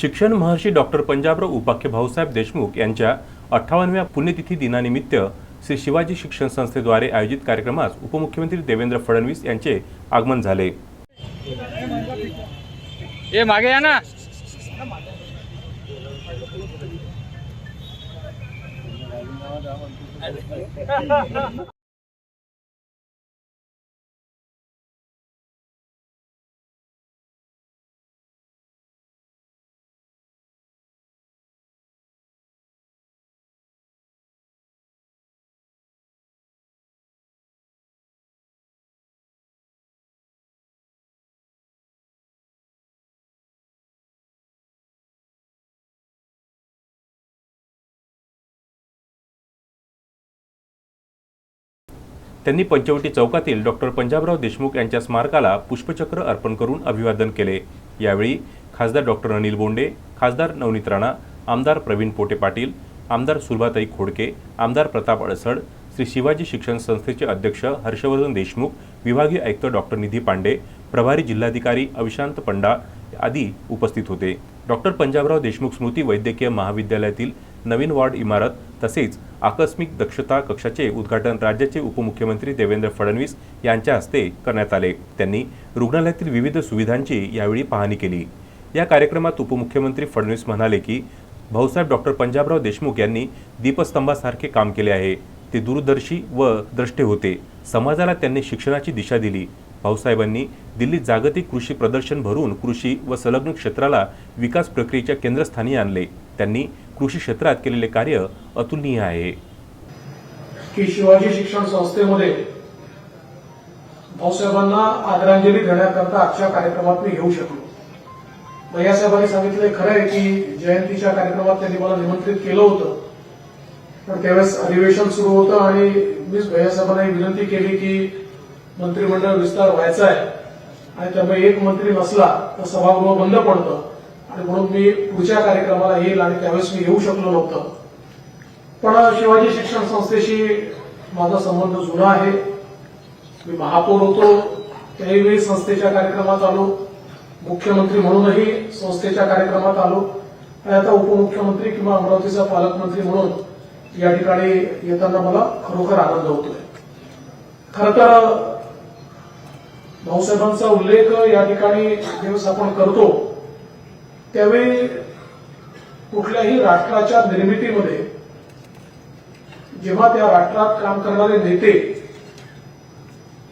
शिक्षण महर्षी डॉक्टर पंजाबराव उपाख्य भाऊसाहेब देशमुख यांच्या अठ्ठावन्नव्या पुण्यतिथी दिनानिमित्त श्री शिवाजी शिक्षण संस्थेद्वारे आयोजित कार्यक्रमास उपमुख्यमंत्री देवेंद्र फडणवीस यांचे आगमन झाले. ए मागे या ना. त्यांनी पंचवटी चौकातील डॉक्टर पंजाबराव देशमुख यांच्या स्मारकाला पुष्पचक्र अर्पण करून अभिवादन केले. यावेळी खासदार डॉक्टर अनिल बोंडे खासदार नवनीत राणा आमदार प्रवीण पोटे पाटील आमदार सुलभाताई खोडके आमदार प्रताप अडसड श्री शिवाजी शिक्षण संस्थेचे अध्यक्ष हर्षवर्धन देशमुख विभागीय आयुक्त डॉक्टर निधी पांडे प्रभारी जिल्हाधिकारी अविशांत पंडा आदी उपस्थित होते. डॉक्टर पंजाबराव देशमुख स्मृती वैद्यकीय महाविद्यालयातील नवीन वार्ड इमारत तसेच आकस्मिक दक्षता कक्षाचे उद्घाटन राज्याचे उपमुख्यमंत्री देवेंद्र फडणवीस यांच्या हस्ते करण्यात आले. त्यांनी रुग्णालयातील विविध सुविधांची यावेळी पाहणी केली. या कार्यक्रमात उपमुख्यमंत्री फडणवीस म्हणाले की भाऊसाहेब डॉक्टर पंजाबराव देशमुख यांनी दीपस्तंभासारखे काम केले आहे. ते दूरदर्शी व द्रष्टे होते. समाजाला त्यांनी शिक्षणाची दिशा दिली. भाऊसाहेबांनी दिल्लीत जागतिक कृषी प्रदर्शन भरून कृषी व संलग्न क्षेत्राला विकास प्रक्रियेच्या केंद्रस्थानी आणले. त्यांनी कृषी क्षेत्रात केलेले कार्य अतुलनीय आहे. की शिवाजी शिक्षण संस्थेमध्ये भाऊसाहेबांना आदरांजली देण्याकरता आजच्या कार्यक्रमात मी घेऊ शकलो. भैयासाहेबांनी सांगितलं खरं आहे की जयंतीच्या कार्यक्रमात त्यांनी मला निमंत्रित केलं होतं. पण त्यावेळेस अधिवेशन सुरू होतं आणि मीच भैयासाहेबांना विनंती केली की मंत्रिमंडळ विस्तार व्हायचा आहे. आणि त्यामुळे एक मंत्री नसला तर सभागृह बंद पडतं. आणि म्हणून मी पुढच्या कार्यक्रमाला येईल आणि त्यावेळेस मी येऊ शकलो नव्हतं. पण शिवाजी शिक्षण संस्थेशी माझा संबंध जुना आहे. मी महापौर होतो. त्याहीवेळी संस्थेच्या कार्यक्रमात आलो. मुख्यमंत्री म्हणूनही संस्थेच्या कार्यक्रमात आलो. आणि आता उपमुख्यमंत्री किंवा अमरावतीचा पालकमंत्री म्हणून या ठिकाणी येताना मला खरोखर आनंद होतोय. खर तर भाऊसाहेबांचा उल्लेख या ठिकाणी दिवस आपण करतो. त्यावेळी कुठल्याही राष्ट्राच्या निर्मितीमध्ये जेव्हा त्या राष्ट्रात काम करणारे नेते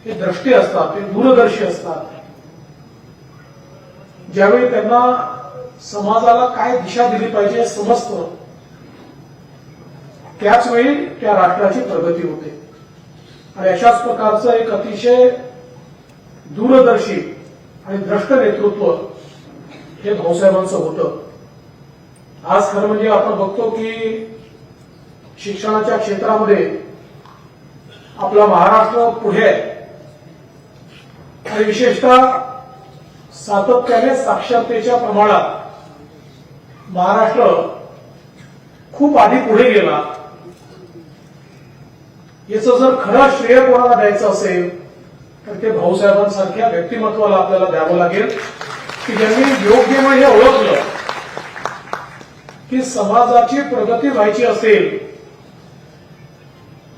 हे द्रष्टे असतात ते दूरदर्शी असतात ज्यावेळी त्यांना समाजाला काय दिशा दिली पाहिजे हे समजतं त्याच वेळी त्या राष्ट्राची प्रगती होते. आणि अशाच प्रकारचं एक अतिशय दूरदर्शी आणि द्रष्ट नेतृत्व हे भाऊसाहेबांचं होतं. आज खरं म्हणजे आपण बघतो की शिक्षणाच्या क्षेत्रामध्ये आपला महाराष्ट्र पुढे आहे. आणि विशेषतः सातत्याने साक्षरतेच्या प्रमाणात महाराष्ट्र खूप आधी पुढे गेला. याचं जर खरं श्रेय कोणाला द्यायचं असेल तर ते भाऊसाहेबांसारख्या व्यक्तिमत्वाला आपल्याला द्यावं लागेल. की ज्यांनी योग्य म्हणजे हे ओळखलं की समाजाची प्रगती व्हायची असेल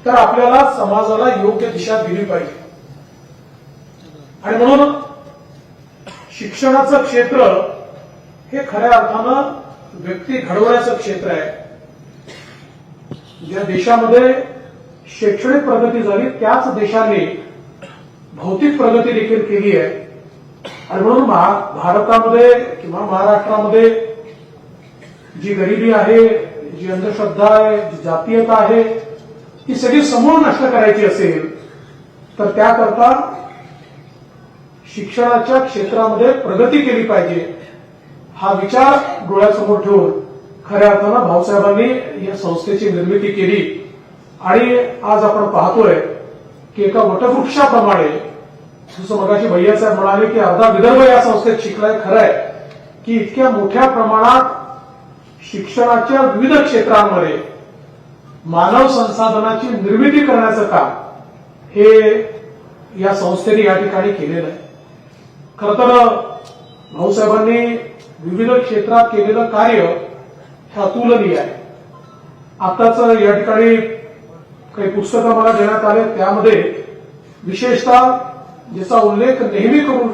तर आपल्याला समाजाला योग्य दिशा दिली पाहिजे. आणि म्हणून शिक्षणाचं क्षेत्र हे खऱ्या अर्थानं व्यक्ती घडवण्याचं क्षेत्र आहे. ज्या देशामध्ये शैक्षणिक प्रगती झाली त्याच देशाने भौतिक प्रगती देखील केली आहे. आणि म्हणून भारतामध्ये किंवा महाराष्ट्रामध्ये जी गरिबी आहे जी अंधश्रद्धा आहे जी जातीयता आहे ही सगळी समूळ नष्ट करायची असेल तर त्याकरता शिक्षणाच्या क्षेत्रामध्ये प्रगती केली पाहिजे. हा विचार डोळ्यासमोर ठेवून खऱ्या अर्थानं भाऊसाहेबांनी या संस्थेची निर्मिती केली. आणि आज आपण पाहतोय की एका वटवृक्षाप्रमाणे जसं मगाशी भैयासाहेब म्हणाले की अर्धा विदर्भ या संस्थेत शिकलाय खरं आहे की इतक्या मोठ्या प्रमाणात शिक्षणाच्या विविध क्षेत्रांमध्ये मानव संसाधनाची निर्मिती करण्याचं काम हे या संस्थेने या ठिकाणी केलेलं आहे. खर तर भाऊसाहेबांनी विविध क्षेत्रात केलेलं कार्य हे अतुलनीय आहे. आताच या ठिकाणी काही पुस्तकं मला देण्यात आले त्यामध्ये विशेषतः ज्याचा उल्लेख नेहमी करून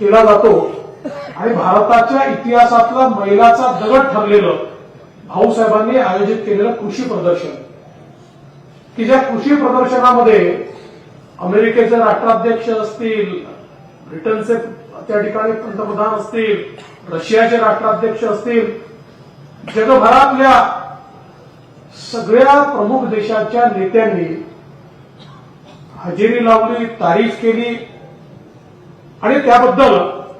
केला जातो. आणि भारताच्या इतिहासातला मैलाचा दगड ठरलेलं भाऊसाहेबांनी आयोजित केलेलं कृषी प्रदर्शन. की ज्या कृषी प्रदर्शनामध्ये अमेरिकेचे राष्ट्राध्यक्ष असतील ब्रिटनचे त्या ठिकाणी पंतप्रधान असतील रशियाचे राष्ट्राध्यक्ष असतील जगभरातल्या सगळ्या प्रमुख देशाच्या नेत्यांनी हजेरी लावली तारीफ केली. आणि त्याबद्दल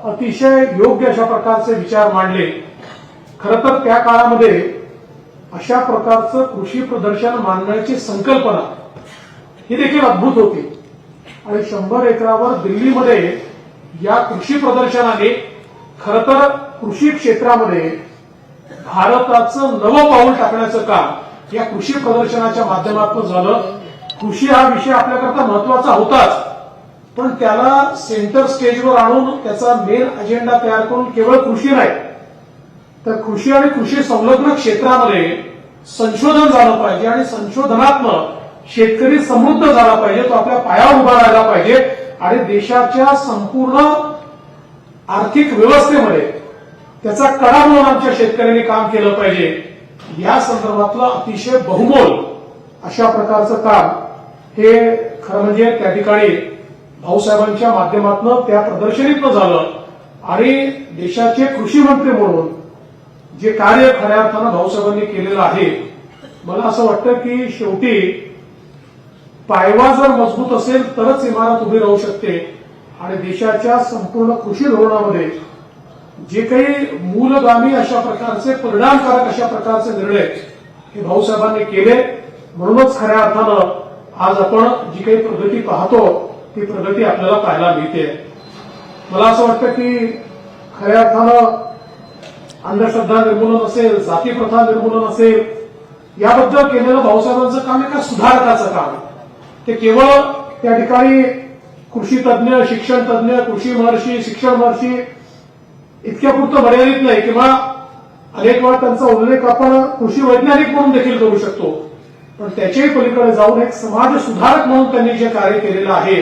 अतिशय योग्य अशा प्रकारचे विचार मांडले. खरं तर त्या काळामध्ये अशा प्रकारचं कृषी प्रदर्शन मांडण्याची संकल्पना ही देखील अद्भुत होती. आणि शंभर एकरावर दिल्लीमध्ये या कृषी प्रदर्शनाने खर तर कृषी क्षेत्रामध्ये भारताचं नवं पाऊल टाकण्याचं काम या कृषी प्रदर्शनाच्या माध्यमातून झालं. कृषी हा विषय आपल्याकरता महत्त्वाचा होताच. पण त्याला सेंटर स्टेजवर आणून त्याचा मेन अजेंडा तयार करून केवळ कृषी नाही तर कृषी आणि कृषी संलग्न क्षेत्रामध्ये संशोधन झालं पाहिजे आणि संशोधनात्मक शेतकरी समृद्ध झाला पाहिजे तो आपल्या पायावर उभा राहिला पाहिजे आणि देशाच्या संपूर्ण आर्थिक व्यवस्थेमध्ये त्याचा कडा म्हणून आमच्या शेतकऱ्यांनी काम केलं पाहिजे. या संदर्भातलं अतिशय बहुमोल अशा प्रकारचं काम हे खरं म्हणजे त्या ठिकाणी भाऊसाहेबांच्या माध्यमातून त्या प्रदर्शनीतनं झालं. आणि देशाचे कृषी मंत्री म्हणून जे कार्य खऱ्या अर्थानं भाऊसाहेबांनी केलेलं आहे मला असं वाटतं की शेवटी पायवा जर मजबूत असेल तरच इमारत उभी राहू शकते. आणि देशाच्या संपूर्ण कृषी धोरणामध्ये जे काही मूलगामी अशा प्रकारचे परिणामकारक अशा प्रकारचे निर्णय हे भाऊसाहेबांनी केले म्हणूनच खऱ्या अर्थानं आज आपण जी काही प्रगती पाहतो ती प्रगती आपल्याला पाहायला मिळते. मला असं वाटतं की खऱ्या अर्थानं अंधश्रद्धा निर्मूलन असेल जाती प्रथा निर्मूलन असेल याबद्दल केलेलं भाऊसाहेबांचं काम एका सुधारकाचं काम ते केवळ त्या ठिकाणी कृषी तज्ज्ञ शिक्षण तज्ज्ञ कृषी महर्षी शिक्षण महर्षी इतक्या पुरतं मर्यादित नाही किंवा अनेक वेळा त्यांचा उल्लेख आपण कृषी वैज्ञानिक म्हणून देखील करू शकतो. पण त्याच्याही पलीकडे जाऊन एक समाज सुधारक म्हणून त्यांनी जे कार्य केलेलं आहे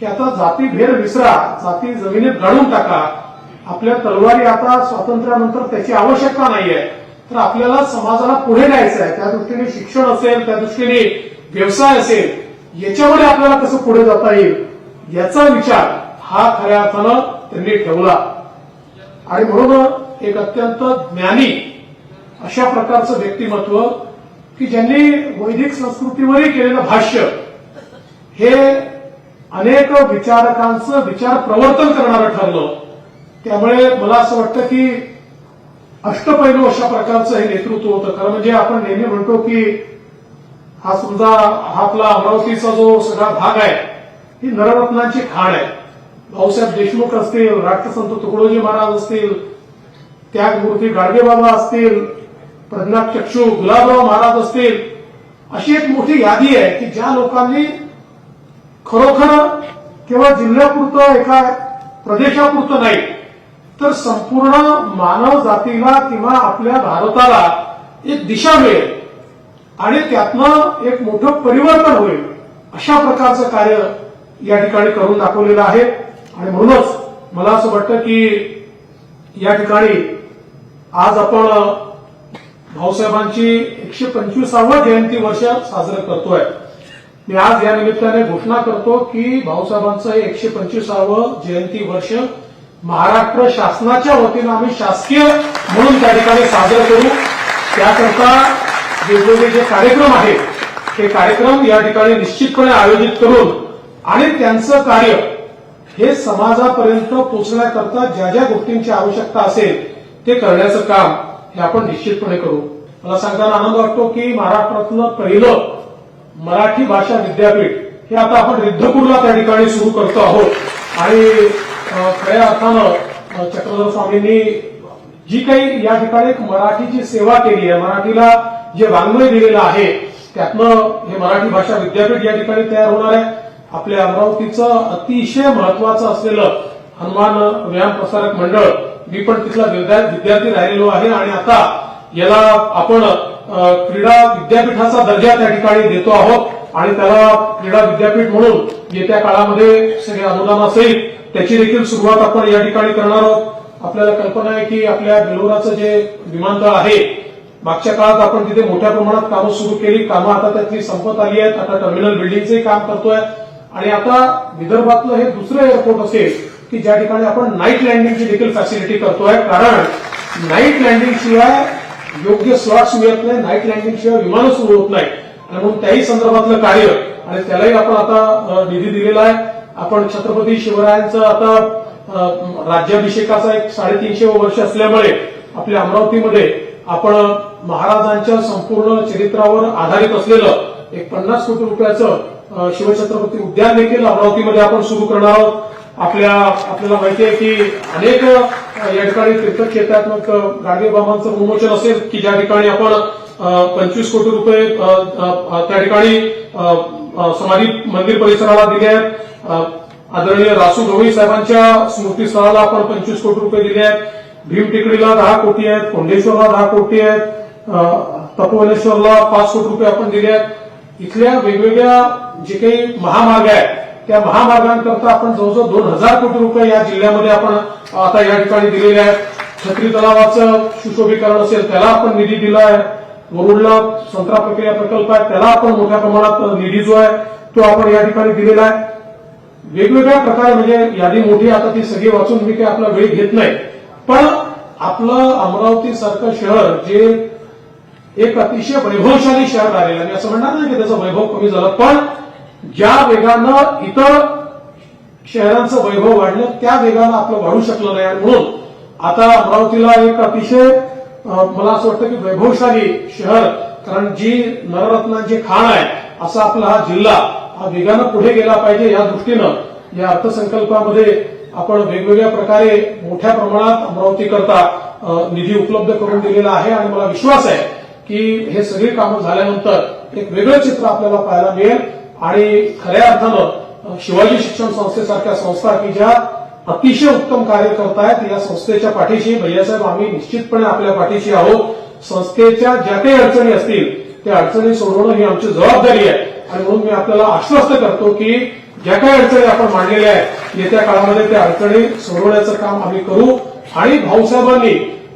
की आता जाती भेद विसरा जाती जमिनीत गाडून टाका. आपल्या तलवारी आता स्वातंत्र्यानंतर त्याची आवश्यकता नाहीये. तर आपल्याला समाजाला पुढे न्यायचं आहे. त्या दृष्टीने शिक्षण असेल त्या दृष्टीने व्यवसाय असेल याच्यामध्ये आपल्याला कसं पुढे जाता येईल? याचा विचार हा खऱ्या अर्थानं त्यांनी ठेवला. आणि म्हणून एक अत्यंत ज्ञानी अशा प्रकारचं व्यक्तिमत्व की ज्यांनी वैदिक संस्कृतीवरही केलेलं भाष्य हे अनेक विचारकांचं विचार प्रवर्तन करणारं ठरलं. त्यामुळे मला असं वाटतं की अष्टपैलू अशा प्रकारचं हे नेतृत्व होतं. खरं म्हणजे आपण नेहमी म्हणतो की हा समजा हा आपला अमरावतीचा जो सगळा भाग आहे ही नररत्नांची खाण आहे. भाऊसाहेब देशमुख असतील राष्ट्रसंत तुकडोजी महाराज असतील त्यागमूर्ती गाडगेबाबा असतील प्रज्ञाचक्षू गुलाबराव महाराज असतील अशी एक मोठी यादी आहे की ज्या लोकांनी खरोखर केवळ जिल्ह्यापुरतं एका प्रदेशापुरतं नाही तर संपूर्ण मानव जातीला किंवा आपल्या भारताला एक दिशा मिळेल आणि त्यातनं एक मोठं परिवर्तन होईल अशा प्रकारचं कार्य या ठिकाणी करून दाखवलेलं आहे. आणि म्हणूनच मला असं वाटतं की या ठिकाणी आज आपण भाऊसाहेबांची एकशे पंचवीसावं जयंती वर्ष साजरं करतोय. मी आज या निमित्ताने घोषणा करतो की भाऊसाहेबांचं हे एकशे पंचवीसावं जयंती वर्ष महाराष्ट्र शासनाच्या वतीनं आम्ही शासकीय म्हणून त्या ठिकाणी साजरं करू. त्याकरता वेगवेगळे जे कार्यक्रम आहेत ते कार्यक्रम या ठिकाणी निश्चितपणे आयोजित करून आणि त्यांचं कार्य हे समाजापर्यंत पोहोचण्याकरता ज्या ज्या गोष्टींची आवश्यकता असेल ते करण्याचं काम हे आपण निश्चितपणे करू. मला सांगताना आनंद वाटतो की महाराष्ट्रातलं पहिलं मराठी भाषा विद्यापीठ हे आता आपण रिद्धपूरला त्या ठिकाणी सुरू करतो आहोत. आणि खऱ्या अर्थानं चक्रधर स्वामींनी जी काही या ठिकाणी मराठीची सेवा केली आहे मराठीला जे वाङ्मय दिलेलं आहे त्यातनं हे मराठी भाषा विद्यापीठ या ठिकाणी तयार होणार आहे. आपल्या अमरावतीचं अतिशय महत्वाचं असलेलं हनुमान व्यायाम प्रसारक मंडळ मी पण तिथला विद्यार्थी राहिलेलो आहे आणि आता याला आपण क्रीडा विद्यापीठाचा दर्जा त्या ठिकाणी देतो आहोत आणि त्याला क्रीडा विद्यापीठ म्हणून येत्या काळामध्ये सगळे असेल त्याची देखील सुरुवात आपण या ठिकाणी करणार आहोत. आपल्याला कल्पना आहे की आपल्या बेलोराचं जे विमानतळ आहे मागच्या काळात आपण तिथे मोठ्या प्रमाणात कामं सुरू केली. कामं आता त्यातली संपत आली आहेत. आता टर्मिनल बिल्डिंगचंही काम करतोय. आणि आता विदर्भातलं हे दुसरं एअरपोर्ट असेल की ज्या ठिकाणी आपण नाईट लँडिंगची देखील फॅसिलिटी करतोय. कारण नाईट लँडिंग शिवाय योग्य स्लॉट्स मिळत नाही नाईट लँडिंग शिवाय विमानं सुरू होत नाही आणि म्हणून त्याही संदर्भातलं कार्य आणि त्यालाही आपण आता निधी दिलेला आहे. आपण छत्रपती शिवरायांचं आता राज्याभिषेकाचा एक साडेतीनशे वर्ष असल्यामुळे आपल्या अमरावतीमध्ये आपण महाराजांच्या संपूर्ण चरित्रावर आधारित असलेलं एक पन्नास कोटी रुपयाचं शिवछत्रपती उद्यान देखील अमरावतीमध्ये आपण सुरू करणार आहोत. आपल्या आपल्याला माहिती आहे की अनेक या ठिकाणी तीर्थक्षेत्रात्मक अ, गाडगे बाबांचं उन्मोचन असेल की ज्या ठिकाणी आपण पंचवीस कोटी रुपये त्या ठिकाणी समाधी मंदिर परिसराला दिले आहेत. आदरणीय रासू गवळी साहेबांच्या स्मृतीस्थळाला आपण पंचवीस कोटी रुपये दिले आहेत. भीम टेकडीला दहा कोटी आहेत कोंडेश्वरला दहा कोटी आहेत तपोवनेश्वरला पाच कोटी रुपये आपण दिले आहेत. इथल्या वेगवेगळ्या जे काही महामार्ग आहेत त्या महामार्गांकरता आपण जवळजवळ दोन हजार कोटी रुपये या जिल्ह्यामध्ये आपण आता या ठिकाणी दिलेले आहेत. छत्री तलावाचं सुशोभीकरण असेल त्याला आपण निधी दिला आहे वरुडला संत्रा प्रक्रिया प्रकल्प आहे त्याला आपण मोठ्या प्रमाणात निधी जो आहे तो आपण या ठिकाणी दिलेला आहे. वेगवेगळ्या प्रकारे म्हणजे यादी मोठी आता ती सगळी वाचून मी काही आपला वेळ घेत नाही. पण आपलं अमरावती सारखं शहर जे एक अतिशय वैभवशाली शहर राहिलेलं मी असं म्हणणार नाही की त्याचं वैभव कमी झालं पण ज्या वेगानं इतर शहरांचं वैभव वाढलं त्या वेगानं आपलं वाढू शकलं नाही. आणि म्हणून आता अमरावतीला एक अतिशय मला असं वाटतं की वैभवशाली शहर कारण जी नवरत्नांची खाण आहे असा आपला हा जिल्हा हा वेगानं पुढे गेला पाहिजे या दृष्टीनं या अर्थसंकल्पामध्ये आपण वेगवेगळ्या प्रकारे मोठ्या प्रमाणात अमरावती करता निधी उपलब्ध करून दिलेला आहे. आणि मला विश्वास आहे की हे सगळी कामं झाल्यानंतर एक वेगळं चित्र आपल्याला पाहायला मिळेल. आणि खऱ्या अर्थानं शिवाजी शिक्षण संस्थेसारख्या संस्था की ज्या अतिशय उत्तम कार्य करतायत या संस्थेच्या पाठीशी भैयासाहेब आम्ही निश्चितपणे आपल्या पाठीशी आहोत. संस्थेच्या ज्या काही अडचणी असतील त्या अडचणी सोडवणं ही आमची जबाबदारी आहे. आणि म्हणून मी आपल्याला आश्वस्त करतो की ज्या काही अडचणी आपण मांडलेल्या आहेत येत्या काळामध्ये त्या अडचणी सोडवण्याचं काम आम्ही करू. आणि भाऊसाहेबांनी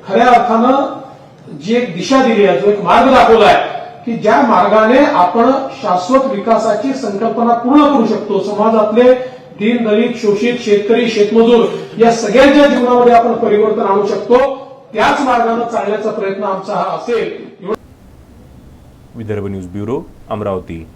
खऱ्या अर्थानं जी एक दिशा दिली आहे जो एक मार्ग दाखवला आहे की ज्या मार्गाने आपण शाश्वत विकासाची संकल्पना पूर्ण करू शकतो समाजातले दीन दलित शोषित शेतकरी शेतमजूर या सगळ्यांच्या जीवनामध्ये आपण परिवर्तन आणू शकतो त्याच मार्गाने चालण्याचा प्रयत्न आमचा हा असेल. Vidarbha news bureau Amravati.